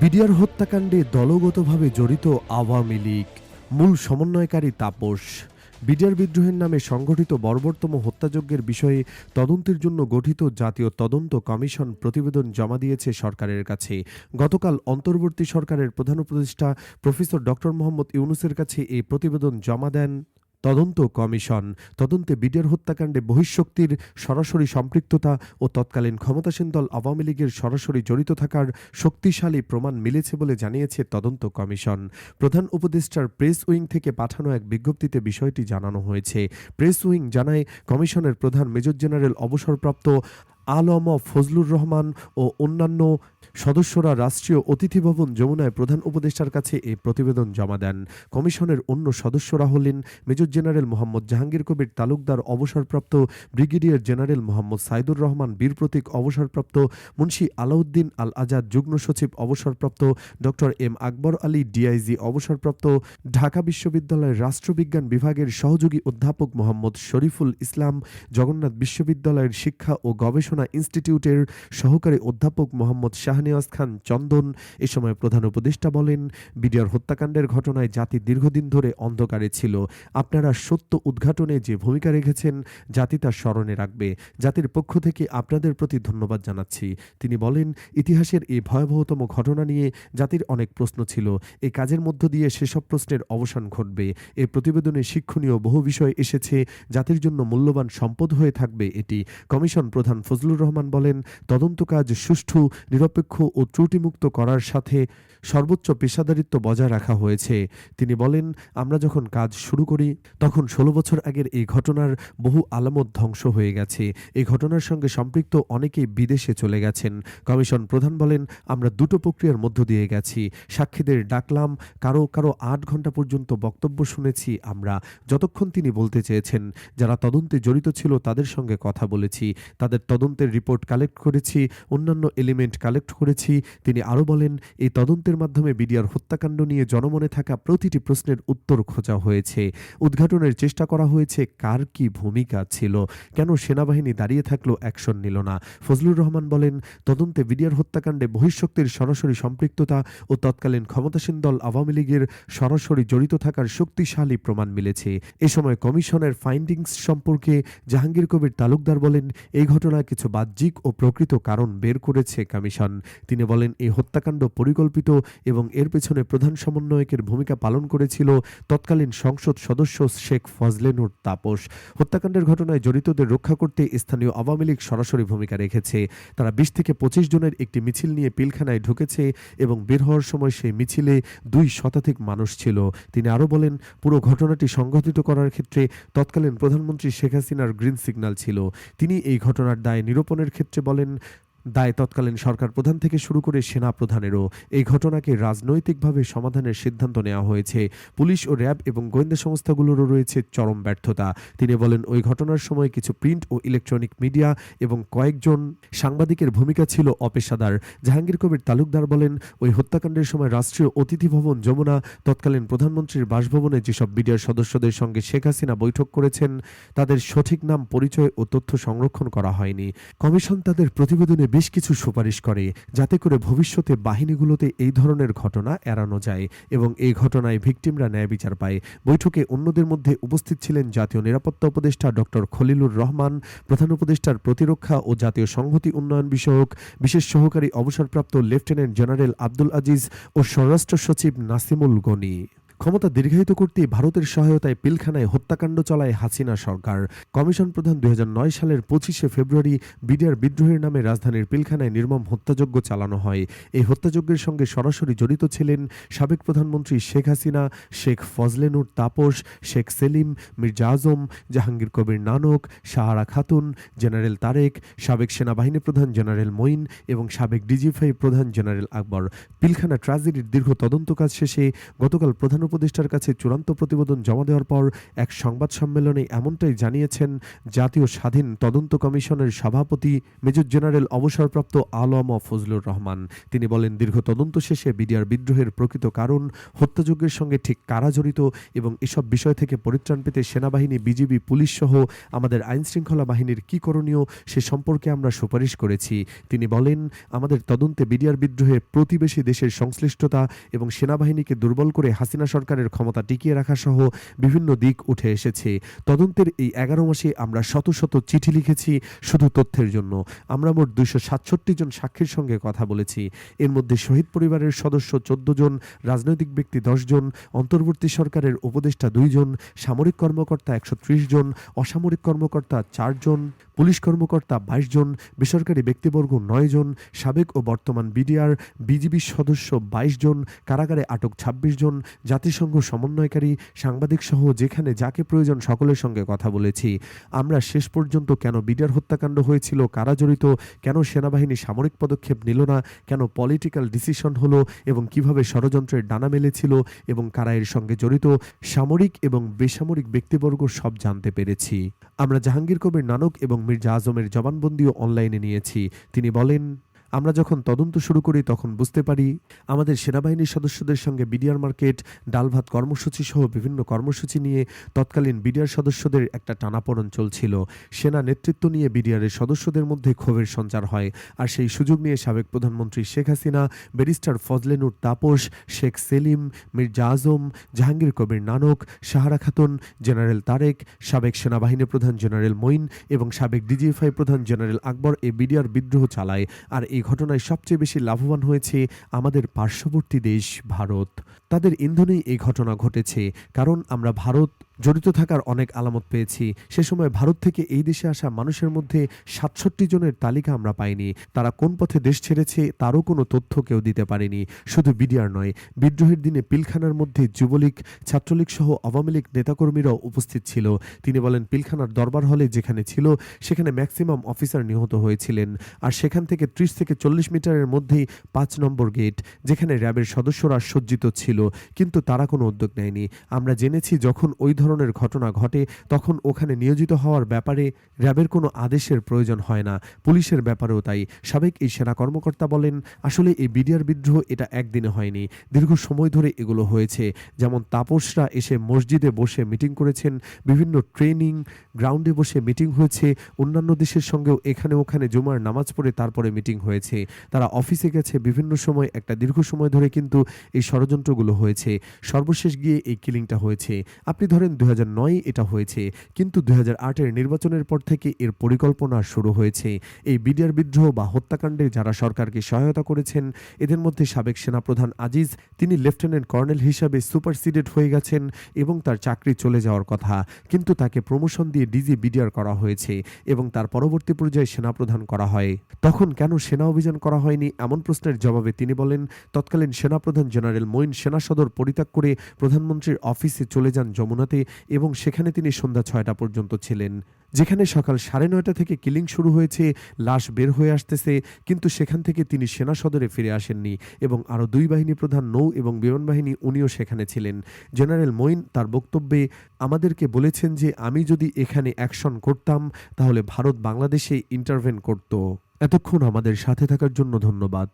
BDR হত্যাকাণ্ডে দলগতভাবে জড়িত আওয়ামী লীগ। মূল সমন্বয়কারী তাপস। বিডিআর বিদ্রোহের নামে সংগঠিত বর্বরতম হত্যাযজ্ঞের বিষয়ে তদন্তের জন্য গঠিত জাতীয় তদন্ত কমিশন প্রতিবেদন জমা দিয়েছে সরকারের কাছে। গতকাল অন্তর্বর্তী সরকারের প্রধান উপদেষ্টা প্রফেসর ডক্টর মোহাম্মদ ইউনুসের কাছে এই প্রতিবেদন জমা দেন। তদন্ত কমিশন। তদন্তে বিডিআর হত্যাকাণ্ডে বহিঃশক্তির সরাসরি সম্পৃক্ততা ও তৎকালীন ক্ষমতাসীন দল আওয়ামী লীগের সরাসরি জড়িত থাকার শক্তিশালী প্রমাণ মিলেছে বলে জানিয়েছে তদন্ত কমিশন। প্রধান উপদেষ্টার প্রেস উইং থেকে পাঠানো এক বিজ্ঞপ্তিতে বিষয়টি জানানো হয়েছে। প্রেস উইং জানায়, কমিশনের প্রধান মেজর জেনারেল অবসরপ্রাপ্ত আলম ফজলুর রহমান ও অন্যান্য সদস্যরা রাষ্ট্রীয় অতিথি ভবন যমুনায় প্রধান উপদেষ্টার কাছে এই প্রতিবেদন জমা দেন। কমিশনের অন্য সদস্যরা হলেন মেজর জেনারেল মোহাম্মদ জাহাঙ্গীর কবির তালুকদার অবসরপ্রাপ্ত ব্রিগেডিয়ার জেনারেল মোহাম্মদ সাইদুর রহমান, বীর প্রতীক অবসরপ্রাপ্ত মুন্সী আলাউদ্দিন আল আজাদ যুগ্ম সচিব অবসরপ্রাপ্ত doctor M Akbar Ali, DIG অবসরপ্রাপ্ত ঢাকা বিশ্ববিদ্যালয়ের রাষ্ট্রবিজ্ঞান বিভাগের সহযোগী অধ্যাপক মোহাম্মদ শরীফুল ইসলাম, জগন্নাথ বিশ্ববিদ্যালয়ের শিক্ষা ও গবেষণা ইনস্টিটিউটের সহকারী অধ্যাপক মোহাম্মদ শাহনিয়াজ খান চন্দন এ সময় প্রধান উপদেষ্টা বলেন, বিডিআর হত্যাকাণ্ডের ঘটনায় জাতি দীর্ঘদিন ধরে অন্ধকারে ছিল। আপনারা সত্য উদ্ঘাটনে যে ভূমিকা রেখেছেন, জাতি তা স্মরণে রাখবে। জাতির পক্ষ থেকে আপনাদের প্রতি ধন্যবাদ জানাচ্ছি। তিনি বলেন, ইতিহাসের এই ভয়াবহতম ঘটনা নিয়ে জাতির অনেক প্রশ্ন ছিল। এই কাজের মধ্য দিয়ে সেসব প্রশ্নের অবসান ঘটবে। এই প্রতিবেদনে শিক্ষণীয় বহু বিষয় এসেছে। জাতির জন্য মূল্যবান সম্পদ হয়ে থাকবে এটি। কমিশন প্রধান ফজলুর রহমান বলেন, তদন্ত কাজ সুষ্ঠু, নিরপেক্ষ ও ত্রুটিমুক্ত করার সাথে সর্বোচ্চ পেশাদারিত্ব বজায় রাখা হয়েছে। তিনি বলেন, আমরা যখন কাজ শুরু করি, তখন ষোলো বছর আগের এই ঘটনার বহু আলামত ধ্বংস হয়ে গেছে। এই ঘটনার সঙ্গে সম্পৃক্ত অনেকেই বিদেশে চলে গেছেন। কমিশন প্রধান বলেন, আমরা দুটো প্রক্রিয়ার মধ্য দিয়ে গেছি। সাক্ষীদের ডাকলাম, কারও কারও আট ঘণ্টা পর্যন্ত বক্তব্য শুনেছি আমরা। যতক্ষণ তিনি বলতে চেয়েছেন, যারা তদন্তে জড়িত ছিল তাদের সঙ্গে কথা বলেছি। তাদের তদন্তের রিপোর্ট কালেক্ট করেছি, অন্যান্য এলিমেন্ট কালেক্ট করেছি। তিনি আরও বলেন, এই তদন্তের মাধ্যমে বিডিআর হত্যাকাণ্ড নিয়ে জনমনে থাকা প্রতিটি প্রশ্নের উত্তর খোঁজা হয়েছে। উদ্ঘাটনের চেষ্টা করা হয়েছে, কার কি ভূমিকা ছিল? কেন সেনাবাহিনী দাঁড়িয়ে থাকল অ্যাকশন নিল না? ফজলুর রহমান বলেন, তদন্তে বিডিআর হত্যাকাণ্ডে বহিঃশক্তির সরাসরি সম্পৃক্ততা ও তৎকালীন ক্ষমতাসীন দল আওয়ামী লীগের সরাসরি জড়িত থাকার শক্তিশালী প্রমাণ মিলেছে। এ সময় কমিশনের ফাইন্ডিংস সম্পর্কে জাহাঙ্গীর কবির তালুকদার বলেন, এই ঘটনায় কিছু বাহ্যিক ও প্রকৃত কারণ বের করেছে কমিশন। তিনি বলেন, এই হত্যাকাণ্ড পরিকল্পিত এবং এর পেছনে প্রধান সমন্বয়কের ভূমিকা পালন করেছিল তৎকালীন সংসদ সদস্য শেখ ফজলেনুর তাপস। হত্যাকাণ্ডের ঘটনায় জড়িতদের রক্ষা করতে স্থানীয় আওয়ামী লীগ সরাসরি ভূমিকা রেখেছে। তারা বিশ থেকে পঁচিশ জনের একটি মিছিল নিয়ে পিলখানায় ঢুকেছে এবং বের হওয়ার সময় সেই মিছিলে দুই শতাধিক মানুষ ছিল। তিনি আরও বলেন, পুরো ঘটনাটি সংঘটিত করার ক্ষেত্রে তৎকালীন প্রধানমন্ত্রী শেখ হাসিনার গ্রিন সিগন্যাল ছিল। তিনি এই ঘটনার দায় নিরূপণের ক্ষেত্রে বলেন দায় তৎকালীন সরকার প্রধান থেকে শুরু করে সেনা প্রধানেরও এই ঘটনাকে রাজনৈতিকভাবে সমাধানের সিদ্ধান্ত নেওয়া হয়েছে। পুলিশ ও র্যাব এবং গোয়েন্দা সংস্থাগুলোরও রয়েছে চরম ব্যর্থতা। তিনি বলেন, ওই ঘটনার সময় কিছু প্রিন্ট ও ইলেকট্রনিক মিডিয়া এবং কয়েকজন সাংবাদিকের ভূমিকা ছিল অপেশাদার। জাহাঙ্গীর কবির তালুকদার বলেন, ওই হত্যাকাণ্ডের সময় রাষ্ট্রীয় অতিথি ভবন যমুনা তৎকালীন প্রধানমন্ত্রীর বাসভবনে যেসব বিডিআর সদস্যদের সঙ্গে শেখ হাসিনা বৈঠক করেছেন, তাদের সঠিক নাম, পরিচয় ও তথ্য সংরক্ষণ করা হয়নি। কমিশন তাদের প্রতিবেদনে বেশ কিছু সুপারিশ করে, যাতে করে ভবিষ্যতে বাহিনীগুলোতে এই ধরনের ঘটনা এড়ানো যায় এবং এই ঘটনায় ভিকটিমরা ন্যায় বিচার পায়। বৈঠকে অন্যদের মধ্যে উপস্থিত ছিলেন জাতীয় নিরাপত্তা উপদেষ্টা ডক্টর খলিলুর রহমান, প্রধান উপদেষ্টার প্রতিরক্ষা ও জাতীয় সংহতি উন্নয়ন বিষয়ক, বিশেষ সহকারী অবসরপ্রাপ্ত লেফটেন্যান্ট জেনারেল আব্দুল আজিজ ও স্বরাষ্ট্র সচিব নাসিমুল গনি। ক্ষমতা দীর্ঘায়িত করতে ভারতের সহায়তায় পিলখানায় হত্যাকাণ্ড চলায় হাসিনা সরকার। কমিশন প্রধান দু হাজার নয় সালের পঁচিশে ফেব্রুয়ারি বিডিআর বিদ্রোহের নামে রাজধানীর পিলখানায় নির্মম হত্যাযজ্ঞ চালানো হয়। এই হত্যাযজ্ঞের সঙ্গে সরাসরি জড়িত ছিলেন সাবেক প্রধানমন্ত্রী শেখ হাসিনা, শেখ ফজলেনুর তাপস, শেখ সেলিম, মির্জা আজম, জাহাঙ্গীর কবির নানক, সাহারা খাতুন, জেনারেল তারেক, সাবেক সেনাবাহিনী প্রধান জেনারেল মঈন এবং সাবেক ডিজিএফআই প্রধান জেনারেল আকবর। পিলখানা ট্র্যাজেডির দীর্ঘ তদন্ত কাজ শেষে গতকাল প্রধান উপদেষ্টার কাছে চূড়ান্ত প্রতিবেদন জমা দেওয়ার পর এক সংবাদ সম্মেলনে এমনটাই জানিয়েছেন জাতীয় স্বাধীন তদন্ত কমিশনের সভাপতি মেজর জেনারেল অবসরপ্রাপ্ত আলম ফজলুর রহমান। তিনি বলেন, দীর্ঘ তদন্ত শেষে বিডিআর বিদ্রোহের প্রকৃত কারণ, হত্যাযজ্ঞের সঙ্গে ঠিক কারা জড়িত এবং এসব বিষয় থেকে পরিত্রাণ পেতে সেনাবাহিনী, বিজিবি, পুলিশ সহ আমাদের আইনশৃঙ্খলা বাহিনীর কী করণীয় সে সম্পর্কে আমরা সুপারিশ করেছি। তিনি বলেন, আমাদের তদন্তে বিডিআর বিদ্রোহে প্রতিবেশী দেশের সংশ্লিষ্টতা এবং সেনাবাহিনীকে দুর্বল করে হাসিনা সরকারের ক্ষমতা টিকিয়ে রাখা সহ বিভিন্ন দিক উঠে এসেছে। তদন্তের এই এগারো মাসে আমরা শত শত চিঠি লিখেছি শুধু তথ্যের জন্য। আমরা মোট দুইশো সাতষট্টি জন সাক্ষীর সঙ্গে কথা বলেছি। এর মধ্যে শহীদ পরিবারের সদস্য চোদ্দ জন, রাজনৈতিক ব্যক্তি জন, অন্তর্বর্তী সরকারের উপদেষ্টা দুইজন সামরিক কর্মকর্তা একশো ত্রিশ জন, অসামরিক কর্মকর্তা চারজন পুলিশ কর্মকর্তা বাইশ জন, বেসরকারি ব্যক্তিবর্গ নয় জন, সাবেক ও বর্তমান বিডিআর বিজিবি সদস্য বাইশ জন, কারাগারে আটক ২৬ জন, জাতিসংঘ সমন্বয়কারী, সাংবাদিক সহ যেখানে যাকে প্রয়োজন সকলের সঙ্গে কথা বলেছি। আমরা শেষ পর্যন্ত কেন বিডিআর হত্যাকাণ্ড হয়েছিল, কারা জড়িত, কেন সেনাবাহিনী সামরিক পদক্ষেপ নিল না, কেন পলিটিক্যাল ডিসিশন হলো এবং কীভাবে ষড়যন্ত্রের ডানা মেলেছিল এবং কারা এর সঙ্গে জড়িত, সামরিক এবং বেসামরিক ব্যক্তিবর্গ সব জানতে পেরেছি। আমরা জাহাঙ্গীর কবির নানক এবং মির্জা আজমের জবানবন্দিও অনলাইনে নিয়েছি। তিনি বলেন আমরা যখন তদন্ত শুরু করি, তখন বুঝতে পারি আমাদের সেনাবাহিনীর সদস্যদের সঙ্গে বিডিআর মার্কেট, ডালভাত কর্মসূচি সহ বিভিন্ন কর্মসূচি নিয়ে তৎকালীন বিডিআর সদস্যদের একটা টানাপোড়ন চলছিল। সেনা নেতৃত্ব নিয়ে বিডিআরের সদস্যদের মধ্যে ক্ষোভের সঞ্চার হয়। আর সেই সুযোগ নিয়ে সাবেক প্রধানমন্ত্রী শেখ হাসিনা, ব্যারিস্টার ফজলেনুর তাপস, শেখ সেলিম, মির্জা আজম, জাহাঙ্গীর কবির নানক সাহারা খাতুন, জেনারেল তারেক, সাবেক সেনাবাহিনী প্রধান জেনারেল মঈন এবং সাবেক ডিজিএফআই প্রধান জেনারেল আকবর এ বিডিআর বিদ্রোহ চালায়। আর এই ঘটনায় সবচেয়ে বেশি লাভবান হয়েছে আমাদের পার্শ্ববর্তী দেশ ভারত। তাদের ইন্ধনেই এই ঘটনা ঘটেছে, কারণ আমরা ভারত জড়িত থাকার অনেক আলামত পেয়েছি। সে সময় ভারত থেকে এই দেশে আসা মানুষের মধ্যে সাতষট্টি জনের তালিকা আমরা পাইনি। তারা কোন পথে দেশ ছেড়েছে তারও কোনো তথ্য কেউ দিতে পারেনি। শুধু বিডিআর নয়, বিদ্রোহের দিনে পিলখানার মধ্যে যুবলীগ, ছাত্রলীগ সহ আওয়ামী লীগ নেতাকর্মীরাও উপস্থিত ছিল। তিনি বলেন, পিলখানার দরবার হলে যেখানে ছিল, সেখানে ম্যাক্সিমাম অফিসার নিহত হয়েছিলেন। আর সেখান থেকে ত্রিশ থেকে চল্লিশ মিটারের মধ্যেই পাঁচ নম্বর গেট, যেখানে র্যাবের সদস্যরা সজ্জিত ছিল। কিন্তু তারা কোনো উদ্যোগ নেয়নি। আমরা জেনেছি যখন ওই ধরনের ঘটনা ঘটে, তখন ওখানে নিয়োজিত হওয়ার ব্যাপারে র্যাবের কোনো আদেশের প্রয়োজন হয় না। পুলিশের ব্যাপারেও তাই। সাবেক এই সেনা কর্মকর্তা বলেন, আসলে এই বিডিআর বিদ্রোহ এটা একদিনে হয়নি। দীর্ঘ সময় ধরে এগুলো হয়েছে। যেমন তাপসরা এসে মসজিদে বসে মিটিং করেছেন, বিভিন্ন ট্রেনিং গ্রাউন্ডে বসে মিটিং হয়েছে, অন্যান্য দেশের সঙ্গেও এখানে ওখানে জুমার নামাজ পড়ে তারপরে মিটিং হয়েছে। তারা অফিসে গেছে বিভিন্ন সময়, একটা দীর্ঘ সময় ধরে কিন্তু এই ষড়যন্ত্রগুলো হয়েছে, সর্বশেষ গিয়ে এই কিলিংটা হয়েছে। আপনি ধরেন দু নয় এটা হয়েছে, কিন্তু দু আটের নির্বাচনের পর থেকে এর পরিকল্পনা শুরু হয়েছে। এই বিডিআর বিদ্রোহ বা হত্যাকাণ্ডে যারা সরকারকে সহায়তা করেছেন, এদের মধ্যে সাবেক সেনাপ্রধান আজিজ, তিনি লেফটেন্যান্ট কর্নেল হিসাবে সুপারসিডেড হয়ে গেছেন এবং তার চাকরি চলে যাওয়ার কথা। কিন্তু তাকে প্রমোশন দিয়ে ডিজি বিডিআর করা হয়েছে এবং তার পরবর্তী পর্যায়ে সেনাপ্রধান করা হয়। তখন কেন সেনা অভিযান করা হয়নি? এমন প্রশ্নের জবাবে তিনি বলেন, তৎকালীন সেনাপ্রধান জেনারেল মঈন সেনা সদর পরিত্যাগ করে প্রধানমন্ত্রীর অফিসে চলে যান যমুনাতে এবং সেখানে তিনি সন্ধ্যা ছয়টা পর্যন্ত ছিলেন। যেখানে সকাল সাড়ে নয়টা থেকে কিলিং শুরু হয়েছে, লাশ বের হয়ে আসতেছে, কিন্তু সেখান থেকে তিনি সেনা সদরে ফিরে আসেননি এবং আরও দুই বাহিনী প্রধান নৌ এবং বিমান বাহিনী উনিও সেখানে ছিলেন। জেনারেল মঈন তার বক্তব্যে, আমাদেরকে বলেছেন যে আমি যদি এখানে অ্যাকশন করতাম, তাহলে ভারত বাংলাদেশে ইন্টারভেন করত। এতক্ষণ আমাদের সাথে থাকার জন্য ধন্যবাদ।